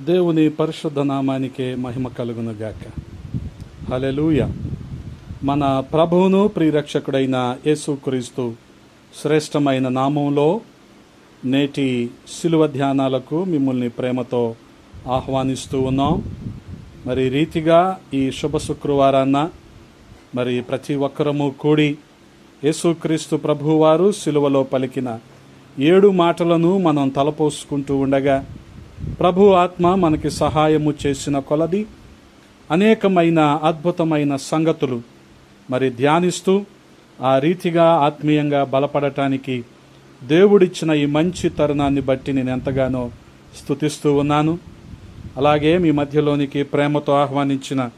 దేవుని పరిశుద్ధ నామానికే మహిమ కలుగును గాక హలెలూయ మన ప్రభువును ప్రియరక్షకుడైన యేసుక్రీస్తు శ్రేష్టమైన నామంలో నేటి శిలువ ధ్యానాలకు మిమ్మల్ని ప్రేమతో ఆహ్వానిస్తూ ఉన్నాం. మరి రీతిగా ఈ శుభ శుక్రవారాన్న మరి ప్రతి ఒక్కరము కూడి యేసుక్రీస్తు ప్రభువారు శిలువలో పలికిన ఏడు మాటలను మనం తలపోసుకుంటూ ఉండగా ప్రభు ఆత్మ మనకి సహాయము చేసిన కొలది అనేకమైన అద్భుతమైన సంగతులు మరి ధ్యానిస్తూ ఆ రీతిగా ఆత్మీయంగా బలపడటానికి దేవుడిచ్చిన ఈ మంచి తరుణాన్ని బట్టి నేను ఎంతగానో స్థుతిస్తూ ఉన్నాను. అలాగే మీ మధ్యలోనికి ప్రేమతో ఆహ్వానించిన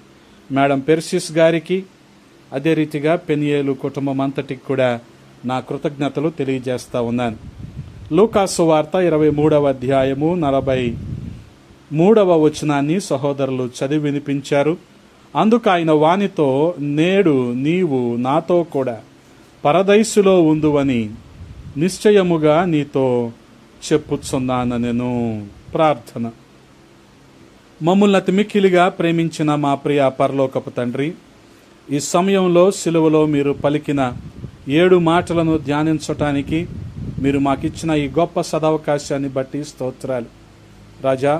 మేడం పెర్సిస్ గారికి అదే రీతిగా పెనియేలు కుటుంబం అంతటికి కూడా నా కృతజ్ఞతలు తెలియజేస్తూ ఉన్నాను. లూకాసు వార్త ఇరవై మూడవ అధ్యాయము నలభై మూడవ వచనాన్ని సహోదరులు చదివి వినిపించారు. అందుకు ఆయన వానితో నేడు నీవు నాతో కూడా పరదైసులో ఉందువని నిశ్చయముగా నీతో చెప్పుచున్నాను నేను ప్రార్థన. మమ్మల్ని అతిమిక్కిలిగా ప్రేమించిన మా ప్రియ పరలోకపు తండ్రి ఈ సమయంలో సిలువలో మీరు పలికిన ఏడు మాటలను ధ్యానించటానికి మీరు మాకిచ్చిన ఈ గొప్ప సదవకాశాన్ని బట్టి స్తోత్రాలు. రాజా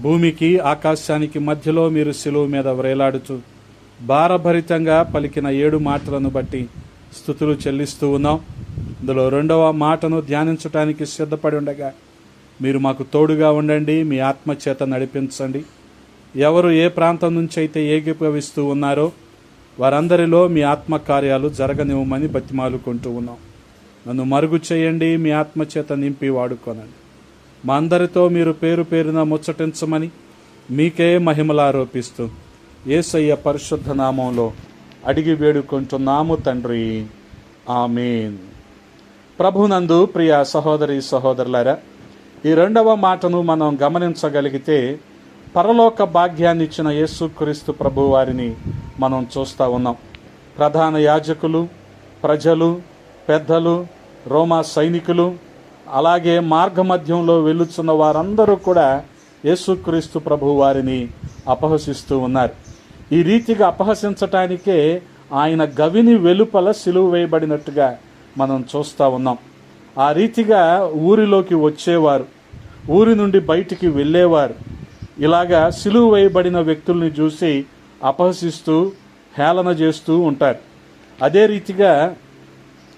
భూమికి ఆకాశానికి మధ్యలో మీరు సెలువు మీద వ్రేలాడుతూ భారభరితంగా పలికిన ఏడు మాటలను బట్టి స్థుతులు చెల్లిస్తూ ఉన్నాం ఇందులో రెండవ మాటను ధ్యానించటానికి సిద్ధపడి ఉండగా మీరు మాకు తోడుగా ఉండండి మీ ఆత్మచేత నడిపించండి. ఎవరు ఏ ప్రాంతం నుంచి అయితే ఏకీభవిస్తూ ఉన్నారో వారందరిలో మీ ఆత్మకార్యాలు జరగనివ్వమని బతిమాలుకుంటూ ఉన్నాం. నన్ను మరుగు చేయండి మీ ఆత్మచేత నింపి వాడుకోనండి. మా అందరితో మీరు పేరు పేరున ముచ్చటించమని మీకే మహిమలారోపిస్తూ ఏసయ్య పరిశుద్ధ నామంలో అడిగి వేడుకుంటున్నాము తండ్రి. ఆమెన్. ప్రభునందు ప్రియ సహోదరి సహోదరులారా ఈ రెండవ మాటను మనం గమనించగలిగితే పరలోక భాగ్యాన్ని ఇచ్చిన యేసుక్రీస్తు ప్రభు వారిని మనం చూస్తూ ఉన్నాం. ప్రధాన యాజకులు ప్రజలు పెద్దలు రోమా సైనికులు అలాగే మార్గమధ్యంలో వెళ్ళుచున్న వారందరూ కూడా యేసుక్రీస్తు ప్రభు వారిని అపహసిస్తూ ఉన్నారు. ఈ రీతిగా అపహసించటానికే ఆయన గవిని వెలుపల సిలువ వేయబడినట్టుగా మనం చూస్తూ ఉన్నాం. ఆ రీతిగా ఊరిలోకి వచ్చేవారు. ఊరి నుండి బయటికి వెళ్ళేవారు. ఇలాగా సిలువ వేయబడిన వ్యక్తుల్ని చూసి అపహసిస్తూ హేళన చేస్తూ ఉంటారు. అదే రీతిగా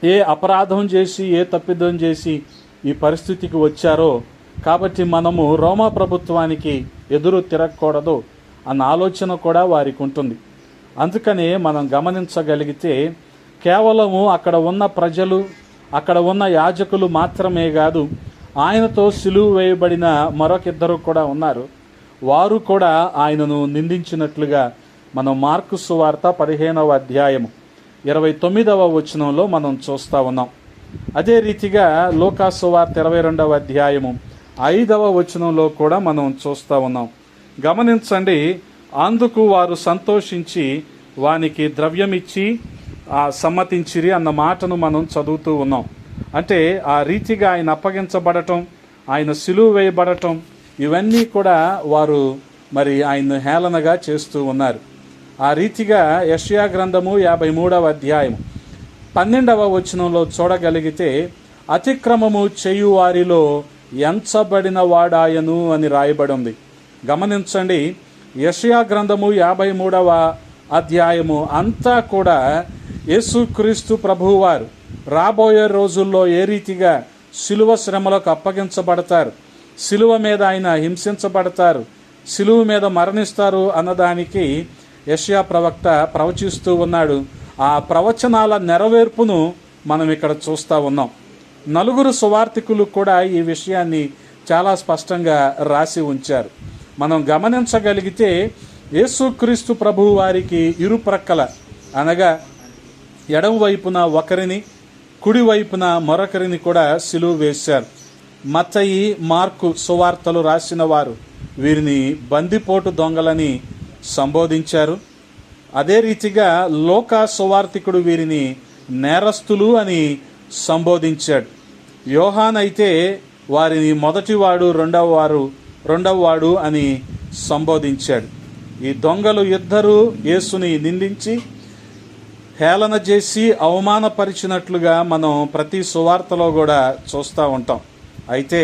ఏ అపరాధం చేసి ఏ తప్పిదం చేసి ఈ పరిస్థితికి వచ్చారో కాబట్టి మనము రోమా ప్రభుత్వానికి ఎదురు తిరగకూడదు అన్న ఆలోచన కూడా వారికి ఉంటుంది. అందుకనే మనం గమనించగలిగితే కేవలము అక్కడ ఉన్న ప్రజలు అక్కడ ఉన్న యాజకులు మాత్రమే కాదు ఆయనతో సిలువు వేయబడిన మరొకిద్దరు కూడా ఉన్నారు. వారు కూడా ఆయనను నిందించినట్లుగా మనం మార్కు సువార్త పదిహేనవ అధ్యాయము. ఇరవై తొమ్మిదవ వచనంలో మనం చూస్తూ ఉన్నాం. అదే రీతిగా లోకాసు వార్త ఇరవై రెండవ అధ్యాయము ఐదవ వచనంలో కూడా మనం చూస్తూ ఉన్నాం. గమనించండి అందుకు వారు సంతోషించి వానికి ద్రవ్యమిచ్చి ఇచ్చి సమ్మతించిరి అన్న మాటను మనం చదువుతూ ఉన్నాం. అంటే ఆ రీతిగా ఆయన అప్పగించబడటం ఆయన సిలువ వేయబడటం ఇవన్నీ కూడా వారు మరి ఆయన హేళనగా చేస్తూ ఉన్నారు. ఆ రీతిగా యష్యా గ్రంథము యాభై మూడవ అధ్యాయం పన్నెండవ వచనంలో చూడగలిగితే అతిక్రమము చేయువారిలో ఎంచబడిన వాడాయను అని రాయబడింది. గమనించండి యషయా గ్రంథము యాభై మూడవ అధ్యాయము అంతా కూడా యేసుక్రీస్తు ప్రభువారు రాబోయే రోజుల్లో ఏ రీతిగా శిలువ శ్రమలకు అప్పగించబడతారు శిలువ మీద ఆయన హింసించబడతారు శిలువ మీద మరణిస్తారు అన్నదానికి యష్యా ప్రవక్త ప్రవచిస్తూ ఉన్నాడు. ఆ ప్రవచనాల నెరవేర్పును మనం ఇక్కడ చూస్తూ ఉన్నాం. నలుగురు సువార్థికులు కూడా ఈ విషయాన్ని చాలా స్పష్టంగా రాసి ఉంచారు. మనం గమనించగలిగితే యేసుక్రీస్తు ప్రభువు వారికి ఇరుప్రక్కల అనగా ఎడం వైపున ఒకరిని కుడి వైపున మరొకరిని కూడా సిలువ వేశారు. మత్తయి మార్కు సువార్తలు రాసిన వారు వీరిని బందిపోటు దొంగలని సంబోధించారు. అదే రీతిగా లోక సువార్థికుడు వీరిని నేరస్తులు అని సంబోధించాడు. యోహాన్ అయితే వారిని మొదటివాడు రెండవ వారు రెండవ వాడు అని సంబోధించాడు. ఈ దొంగలు ఇద్దరు యేసుని నిందించి హేళన చేసి అవమానపరిచినట్లుగా మనం ప్రతి సువార్తలో కూడా చూస్తూ ఉంటాం. అయితే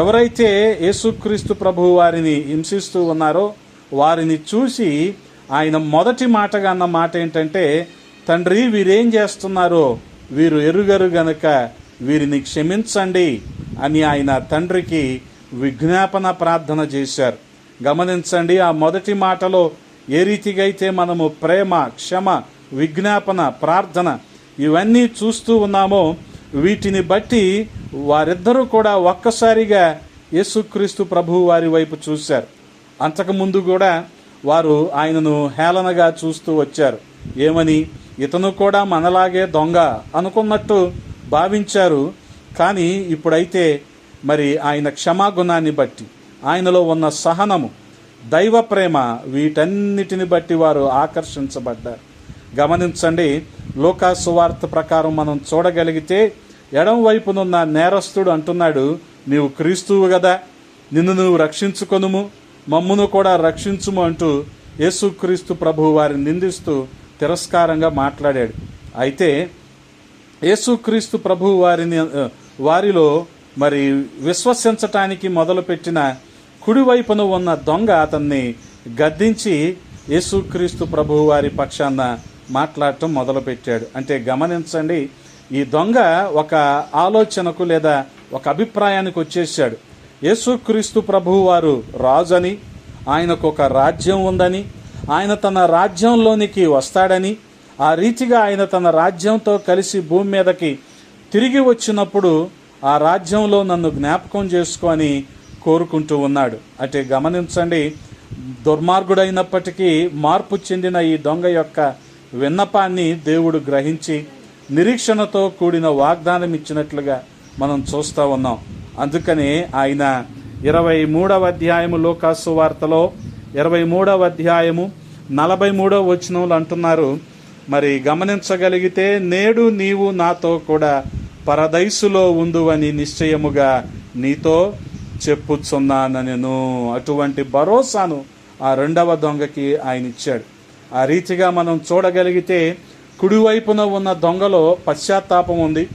ఎవరైతే యేసుక్రీస్తు ప్రభు వారిని హింసిస్తూ ఉన్నారో వారిని చూసి ఆయన మొదటి మాటగా అన్న మాట ఏంటంటే తండ్రి వీరేం చేస్తున్నారో? వీరు ఎరుగరు గనక వీరిని క్షమించండి అని ఆయన తండ్రికి విజ్ఞాపన ప్రార్థన చేశారు. గమనించండి ఆ మొదటి మాటలో ఏ రీతిగా అయితే మనము ప్రేమ క్షమ విజ్ఞాపన ప్రార్థన ఇవన్నీ చూస్తూ ఉన్నామో వీటిని బట్టి వారిద్దరూ కూడా ఒక్కసారిగా యేసుక్రీస్తు ప్రభు వారి వైపు చూశారు. అంతకుముందు కూడా వారు ఆయనను హేళనగా చూస్తూ వచ్చారు. ఏమని? ఇతను కూడా మనలాగే దొంగ అనుకున్నట్టు భావించారు. కానీ ఇప్పుడైతే మరి ఆయన క్షమాగుణాన్ని బట్టి ఆయనలో ఉన్న సహనము దైవ ప్రేమ వీటన్నిటిని బట్టి వారు ఆకర్షించబడ్డారు. గమనించండి లోకా సువార్త ప్రకారం మనం చూడగలిగితే ఎడం వైపునున్న నేరస్తుడు అంటున్నాడు నీవు క్రీస్తువు కదా నిన్ను నువ్వు రక్షించుకొనుము. మమ్మును కూడా రక్షించుము అంటూ యేసుక్రీస్తు ప్రభు వారిని నిందిస్తూ తిరస్కారంగా మాట్లాడాడు. అయితే యేసుక్రీస్తు ప్రభు వారిని వారిలో మరి విశ్వసించటానికి మొదలుపెట్టిన కుడివైపున ఉన్న దొంగ అతన్ని గద్దించి యేసుక్రీస్తు ప్రభు వారి పక్షాన మాట్లాడటం మొదలుపెట్టాడు. అంటే గమనించండి ఈ దొంగ ఒక ఆలోచనకు లేదా ఒక అభిప్రాయానికి వచ్చేసాడు. యేసుక్రీస్తు ప్రభువారు రాజని ఆయనకు ఒక రాజ్యం ఉందని ఆయన తన రాజ్యంలోనికి వస్తాడని ఆ రీతిగా ఆయన తన రాజ్యంతో కలిసి భూమి మీదకి తిరిగి వచ్చినప్పుడు ఆ రాజ్యంలో నన్ను జ్ఞాపకం చేసుకొని కోరుకుంటూ ఉన్నాడు. అంటే గమనించండి దుర్మార్గుడైనప్పటికీ మార్పు చెందిన ఈ దొంగ యొక్క విన్నపాన్ని దేవుడు గ్రహించి నిరీక్షణతో కూడిన వాగ్దానం ఇచ్చినట్లుగా మనం చూస్తూ ఉన్నాం. అందుకనే ఆయన ఇరవై మూడవ అధ్యాయము లోకాసు వార్తలో ఇరవై మూడవ అధ్యాయము నలభై మూడవ వచనంలో అంటున్నారు మరి గమనించగలిగితే నేడు నీవు నాతో కూడా పరదైసులో ఉందువని నిశ్చయముగా నీతో చెప్పుచున్నానను. అటువంటి భరోసాను ఆ రెండవ దొంగకి ఆయన ఇచ్చాడు. ఆ రీతిగా మనం చూడగలిగితే కుడివైపున ఉన్న దొంగలో పశ్చాత్తాపం ఉంది.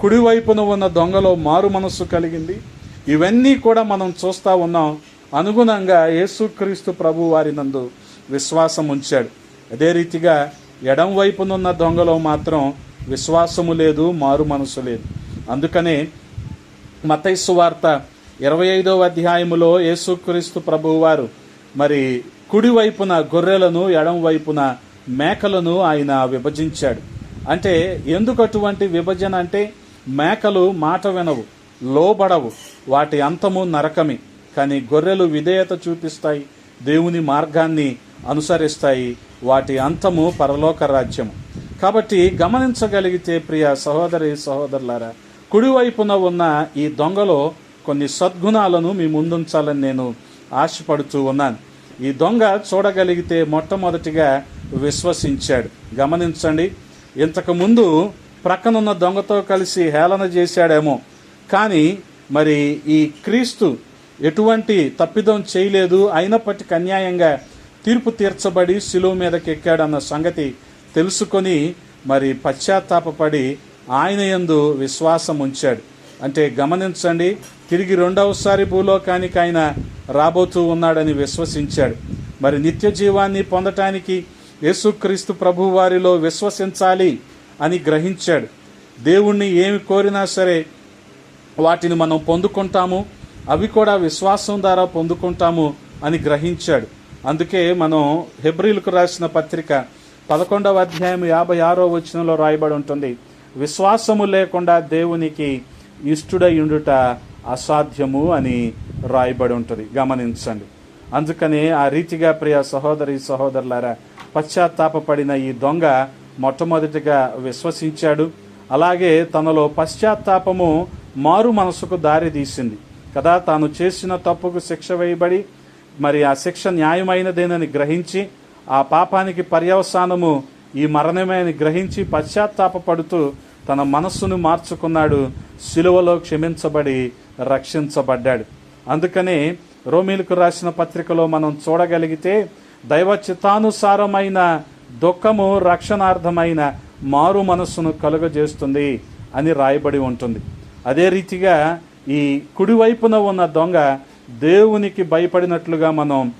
కుడివైపున ఉన్న దొంగలో మారు మనస్సు కలిగింది. ఇవన్నీ కూడా మనం చూస్తూ ఉన్నాం. అనుగుణంగా యేసుక్రీస్తు ప్రభు వారి నందు విశ్వాసం ఉంచాడు. అదే రీతిగా ఎడం వైపునున్న దొంగలో మాత్రం విశ్వాసము లేదు మారు మనసు లేదు. అందుకనే మతైసు వార్త ఇరవై ఐదవ అధ్యాయములో యేసుక్రీస్తు ప్రభువారు వారు మరి కుడివైపున గొర్రెలను ఎడం వైపున మేకలను ఆయన విభజించాడు. అంటే ఎందుకు అటువంటి విభజన అంటే మేకలు మాట వినవు లోబడవు వాటి అంతము నరకమే. కానీ గొర్రెలు విధేయత చూపిస్తాయి దేవుని మార్గాన్ని అనుసరిస్తాయి వాటి అంతము పరలోక రాజ్యము. కాబట్టి గమనించగలిగితే ప్రియ సహోదరి సహోదరులారా కుడివైపున ఉన్న ఈ దొంగలో కొన్ని సద్గుణాలను మీ ముందుంచాలని నేను ఆశపడుతూ ఉన్నాను. ఈ దొంగ చూడగలిగితే మొట్టమొదటిగా విశ్వసించాడు. గమనించండి ఇంతకుముందు ప్రక్కనున్న దొంగతో కలిసి హేళన చేశాడేమో. కానీ మరి ఈ క్రీస్తు ఎటువంటి తప్పిదం చేయలేదు. అయినప్పటికీ అన్యాయంగా తీర్పు తీర్చబడి శిలువ మీదకి ఎక్కాడన్న సంగతి తెలుసుకొని మరి పశ్చాత్తాపపడి ఆయన యందు విశ్వాసం ఉంచాడు. అంటే గమనించండి తిరిగి రెండవసారి భూలోకానికి ఆయన రాబోతూ ఉన్నాడని విశ్వసించాడు. మరి నిత్య జీవాన్ని పొందటానికి యేసుక్రీస్తు ప్రభు వారిలో విశ్వసించాలి అని గ్రహించాడు. దేవుణ్ణి ఏమి కోరినా సరే వాటిని మనం పొందుకుంటాము అవి కూడా విశ్వాసం ద్వారా పొందుకుంటాము అని గ్రహించాడు. అందుకే మనం హెబ్రిల్కు రాసిన పత్రిక పదకొండవ అధ్యాయం యాభై ఆరో వచనంలో రాయబడి ఉంటుంది విశ్వాసము లేకుండా దేవునికి ఇష్టుడయుండుట అసాధ్యము అని రాయబడి ఉంటుంది. గమనించండి. అందుకని ఆ రీతిగా ప్రియ సహోదరి సహోదరులారా పశ్చాత్తాపపడిన ఈ దొంగ మొట్టమొదటిగా విశ్వసించాడు. అలాగే తనలో పశ్చాత్తాపము మారు మనసుకు దారి తీసింది. కదా తాను చేసిన తప్పుకు శిక్ష వేయబడి మరి ఆ శిక్ష న్యాయమైనదేనని గ్రహించి ఆ పాపానికి పర్యవసానము ఈ మరణమే అని గ్రహించి పశ్చాత్తాపపడుతూ తన మనస్సును మార్చుకున్నాడు. సిలువలో క్షమించబడి రక్షించబడ్డాడు. అందుకనే రోమిలకు రాసిన పత్రికలో మనం చూడగలిగితే దైవ చిత్తానుసారమైన దుఃఖము రక్షణార్థమైన మారు మనస్సును కలుగజేస్తుంది అని రాయబడి ఉంటుంది. అదే రీతిగా ఈ కుడివైపున ఉన్న దొంగ దేవునికి భయపడినట్లుగా మనం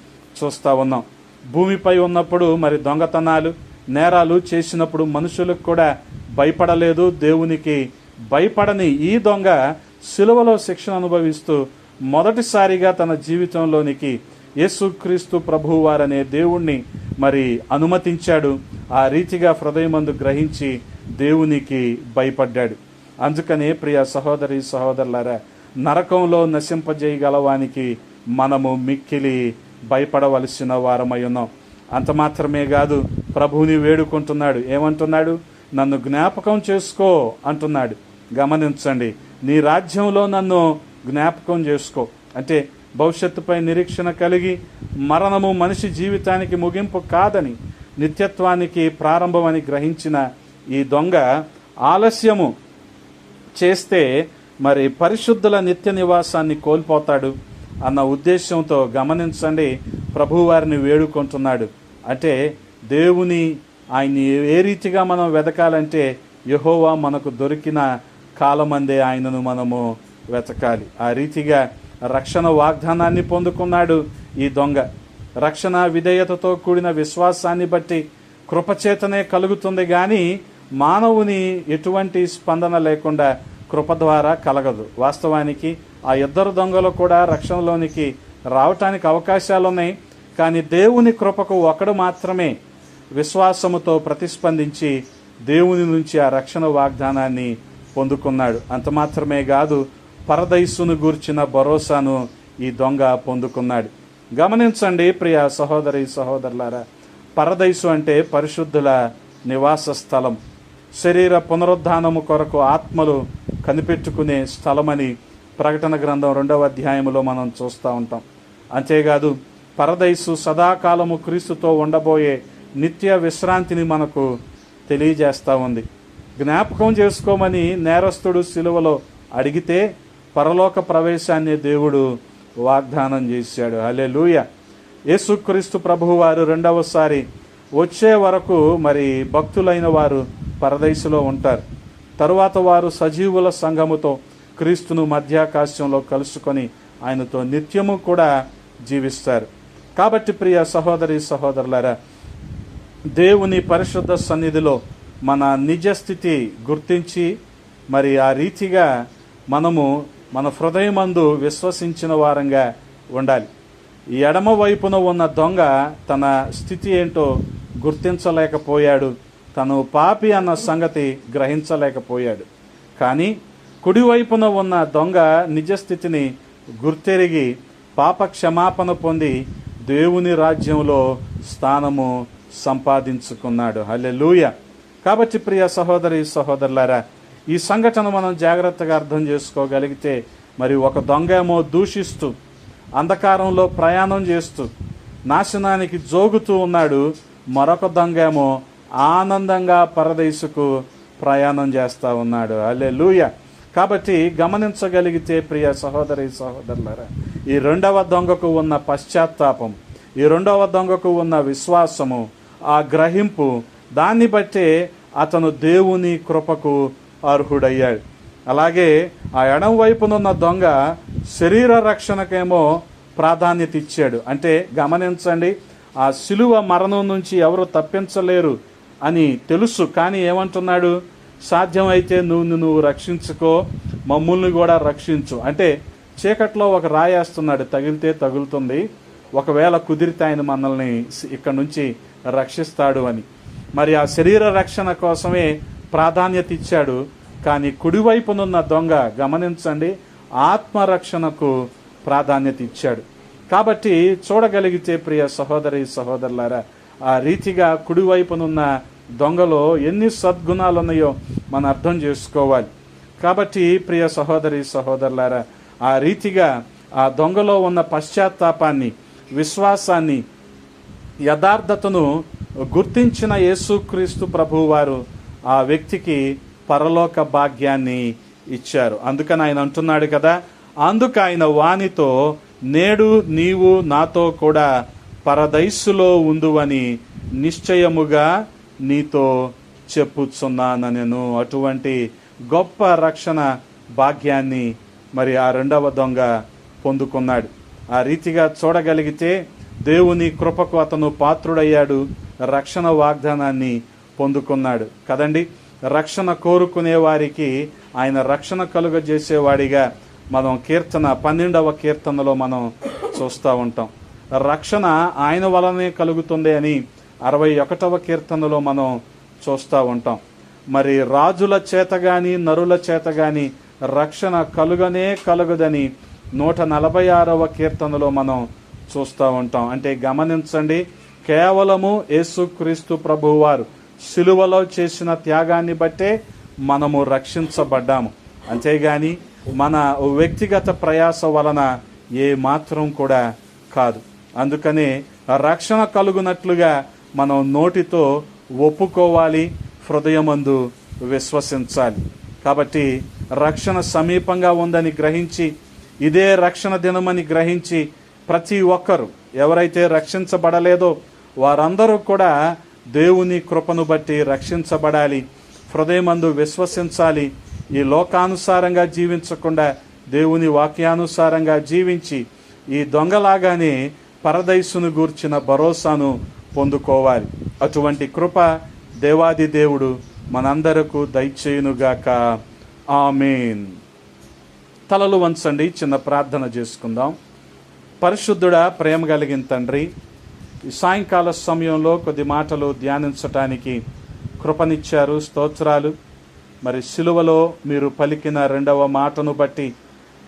చూస్తా ఉన్నాం. భూమిపై ఉన్నప్పుడు మరి దొంగతనాలు నేరాలు చేసినప్పుడు మనుషులకు కూడా భయపడలేదు దేవునికి భయపడని ఈ దొంగ సిలువలో శిక్షణ అనుభవిస్తూ మొదటిసారిగా తన జీవితంలోనికి యేసుక్రీస్తు ప్రభువారనే దేవుణ్ణి మరి అనుమతించాడు. ఆ రీతిగా హృదయమందు గ్రహించి దేవునికి భయపడ్డాడు. అందుకనే ప్రియ సహోదరి సహోదరులారా నరకంలో నశింపజేయగలవానికి మనము మిక్కిలి భయపడవలసిన వారమై ఉన్నాం. అంత మాత్రమే కాదు ప్రభువుని వేడుకుంటున్నాడు. ఏమంటున్నాడు? నన్ను జ్ఞాపకం చేసుకో అంటున్నాడు. గమనించండి నీ రాజ్యంలో నన్ను జ్ఞాపకం చేసుకో. అంటే భవిష్యత్తుపై నిరీక్షణ కలిగి మరణము మనిషి జీవితానికి ముగింపు కాదని నిత్యత్వానికి ప్రారంభమని గ్రహించిన ఈ దొంగ ఆలస్యము చేస్తే మరి పరిశుద్ధుల నిత్య నివాసాన్ని కోల్పోతాడు అన్న ఉద్దేశంతో గమనించండి ప్రభువారిని వేడుకుంటున్నాడు. అంటే దేవుని ఆయన్ని ఏ రీతిగా మనం వెతకాలంటే యహోవా మనకు దొరికిన కాలమందే ఆయనను మనము వెతకాలి. ఆ రీతిగా రక్షణ వాగ్దానాన్ని పొందుకున్నాడు ఈ దొంగ. రక్షణ విధేయతతో కూడిన విశ్వాసాన్ని బట్టి కృపచేతనే కలుగుతుంది కానీ మానవుని ఎటువంటి స్పందన లేకుండా కృప ద్వారా కలగదు. వాస్తవానికి ఆ ఇద్దరు దొంగలు కూడా రక్షణలోనికి రావటానికి అవకాశాలు ఉన్నాయి కానీ దేవుని కృపకు ఒకడు మాత్రమే విశ్వాసముతో ప్రతిస్పందించి దేవుని నుంచి ఆ రక్షణ వాగ్దానాన్ని పొందుకున్నాడు. అంత మాత్రమే కాదు పరదైసును గూర్చిన భరోసాను ఈ దొంగ పొందుకున్నాడు. గమనించండి ప్రియ సహోదరి సహోదరులారా పరదైసు అంటే పరిశుద్ధుల నివాస స్థలం. శరీర పునరుద్ధానము కొరకు ఆత్మలు కనిపెట్టుకునే స్థలమని ప్రకటన గ్రంథం రెండవ అధ్యాయములో మనం చూస్తూ ఉంటాం. అంతేకాదు పరదైసు సదాకాలము క్రీస్తుతో ఉండబోయే నిత్య విశ్రాంతిని మనకు తెలియజేస్తూ ఉంది. జ్ఞాపకం చేసుకోమని నేరస్తుడు సిలువలో అడిగితే పరలోక ప్రవేశాన్ని దేవుడు వాగ్దానం చేశాడు. అలే లూయ యేసుక్రీస్తు ప్రభువు వారు రెండవసారి వచ్చే వరకు మరి భక్తులైన వారు పరదైసులో ఉంటారు. తరువాత వారు సజీవుల సంఘముతో క్రీస్తును మధ్యాకాశంలో కలుసుకొని ఆయనతో నిత్యము కూడా జీవిస్తారు. కాబట్టి ప్రియ సహోదరి సహోదరులారా దేవుని పరిశుద్ధ సన్నిధిలో మన నిజ స్థితి గుర్తించి మరి ఆ రీతిగా మనము మన హృదయమందు విశ్వసించిన వారంగా ఉండాలి. ఎడమ వైపున ఉన్న దొంగ తన స్థితి ఏంటో గుర్తించలేకపోయాడు. తను పాపి అన్న సంగతి గ్రహించలేకపోయాడు. కానీ కుడివైపున ఉన్న దొంగ నిజస్థితిని గుర్తెరిగి పాప క్షమాపణ పొంది దేవుని రాజ్యంలో స్థానము సంపాదించుకున్నాడు. హల్లెలూయ! కాబట్టి ప్రియ సహోదరి సహోదరులారా ఈ సంఘటన మనం జాగ్రత్తగా అర్థం చేసుకోగలిగితే మరి ఒక దొంగ ఏమో దూషిస్తూ అంధకారంలో ప్రయాణం చేస్తూ నాశనానికి జోగుతూ ఉన్నాడు. మరొక దొంగ ఏమో ఆనందంగా పరదేశుకు ప్రయాణం చేస్తూ ఉన్నాడు. అల్లే కాబట్టి గమనించగలిగితే ప్రియ సహోదరి సహోదరులారా ఈ రెండవ దొంగకు ఉన్న పశ్చాత్తాపం ఈ రెండవ దొంగకు ఉన్న విశ్వాసము ఆ గ్రహింపు దాన్ని బట్టే అతను దేవుని కృపకు అర్హుడయ్యాడు. అలాగే ఆ ఎడం వైపునున్న దొంగ శరీర రక్షణకేమో ప్రాధాన్యత ఇచ్చాడు. అంటే గమనించండి ఆ శిలువ మరణం నుంచి ఎవరు తప్పించలేరు అని తెలుసు. కానీ ఏమంటున్నాడు? సాధ్యమైతే నువ్వు నువ్వు రక్షించుకో మమ్మల్ని కూడా రక్షించు. అంటే చీకట్లో ఒక రాయేస్తున్నాడు తగిలితే తగులుతుంది. ఒకవేళ కుదిరితే ఆయన మనల్ని ఇక్కడ నుంచి రక్షిస్తాడు అని. మరి ఆ శరీర రక్షణ కోసమే ప్రాధాన్యత ఇచ్చాడు కానీ కుడివైపునున్న దొంగ గమనించండి ఆత్మరక్షణకు ప్రాధాన్యత ఇచ్చాడు కాబట్టి చూడగలిగితే ప్రియ సహోదరి సహోదరులారా ఆ రీతిగా కుడివైపునున్న దొంగలో ఎన్ని సద్గుణాలు ఉన్నాయో మనం అర్థం చేసుకోవాలి. కాబట్టి ప్రియ సహోదరి సహోదరులారా ఆ రీతిగా ఆ దొంగలో ఉన్న పశ్చాత్తాపాన్ని విశ్వాసాన్ని యథార్థతను గుర్తించిన యేసుక్రీస్తు ప్రభువారు ఆ వ్యక్తికి పరలోక భాగ్యాన్ని ఇచ్చారు. అందుకని ఆయన అంటున్నాడు కదా అందుకు ఆయన వానితో నేడు నీవు నాతో కూడా పరదైస్సులో ఉందువని నిశ్చయముగా నీతో చెప్పుచున్నానెను అటువంటి గొప్ప రక్షణ భాగ్యాన్ని మరి ఆ రెండవ దొంగ పొందుకున్నాడు. ఆ రీతిగా చూడగలిగితే దేవుని కృపకు అతను పాత్రుడయ్యాడు రక్షణ వాగ్దానాన్ని పొందుకున్నాడు. కదండి? రక్షణ కోరుకునే వారికి ఆయన రక్షణ కలుగజేసేవాడిగా మనం కీర్తన పన్నెండవ కీర్తనలో మనం చూస్తూ ఉంటాం. రక్షణ ఆయన వలనే కలుగుతుంది అని అరవై ఒకటవ కీర్తనలో మనం చూస్తూ ఉంటాం. మరి రాజుల చేత గాని నరుల చేత గాని రక్షణ కలుగనే కలుగదని నూట నలభై ఆరవ కీర్తనలో మనం చూస్తూ ఉంటాం. అంటే గమనించండి కేవలము యేసుక్రీస్తు ప్రభువారు సిలువలో చేసిన త్యాగాన్ని బట్టే మనము రక్షించబడ్డాము. అంతేగాని మన వ్యక్తిగత ప్రయాస వలన ఏ మాత్రం కూడా కాదు. అందుకనే రక్షణ కలుగునట్లుగా మనం నోటితో ఒప్పుకోవాలి హృదయమందు విశ్వసించాలి. కాబట్టి రక్షణ సమీపంగా ఉందని గ్రహించి ఇదే రక్షణ దినమని గ్రహించి ప్రతి ఒక్కరు ఎవరైతే రక్షించబడలేదో వారందరూ కూడా దేవుని కృపను బట్టి రక్షించబడాలి. హృదయమందు విశ్వసించాలి. ఈ లోకానుసారంగా జీవించకుండా దేవుని వాక్యానుసారంగా జీవించి ఈ దొంగలాగానే పరదైసును గూర్చిన భరోసాను పొందుకోవాలి. అటువంటి కృప దేవాది దేవుడు మనందరకు దయచేయునుగాక. ఆమెన్. తలలు వంచండి చిన్న ప్రార్థన చేసుకుందాం. పరిశుద్ధుడా ప్రేమ కలిగిన తండ్రి ఈ సాయంకాల సమయంలో కొద్ది మాటలు ధ్యానించటానికి కృపనిచ్చారు స్తోత్రాలు. మరి సిలువలో మీరు పలికిన రెండవ మాటను బట్టి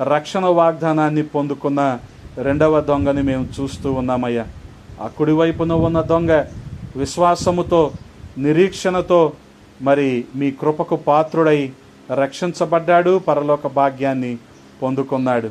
రక్షణ వాగ్దానాన్ని పొందుకున్న రెండవ దొంగని మేము చూస్తూ ఉన్నామయ్యా. ఆ కుడివైపున ఉన్న దొంగ విశ్వాసముతో నిరీక్షణతో మరి మీ కృపకు పాత్రుడై రక్షించబడ్డాడు పరలోక భాగ్యాన్ని పొందుకున్నాడు.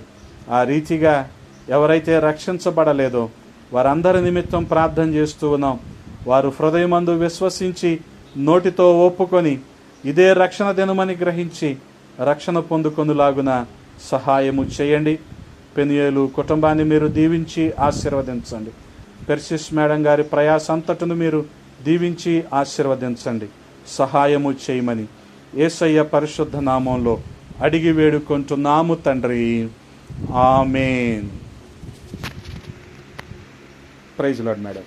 ఆ రీతిగా ఎవరైతే రక్షించబడలేదో వారందరి నిమిత్తం ప్రార్థన చేస్తూ ఉన్నాం. వారు హృదయమందు విశ్వసించి నోటితో ఒప్పుకొని ఇదే రక్షణ దినమని గ్రహించి రక్షణ పొందుకొనులాగున సహాయము చేయండి. పెనియేలు కుటుంబాన్ని మీరు దీవించి ఆశీర్వదించండి. పెర్సిస్ మేడం గారి ప్రయాసంతటను మీరు దీవించి ఆశీర్వదించండి. సహాయము చేయమని ఏసయ్య పరిశుద్ధ నామంలో అడిగి వేడుకుంటున్నాము తండ్రి. ఆమెన్. Praise Lord madam.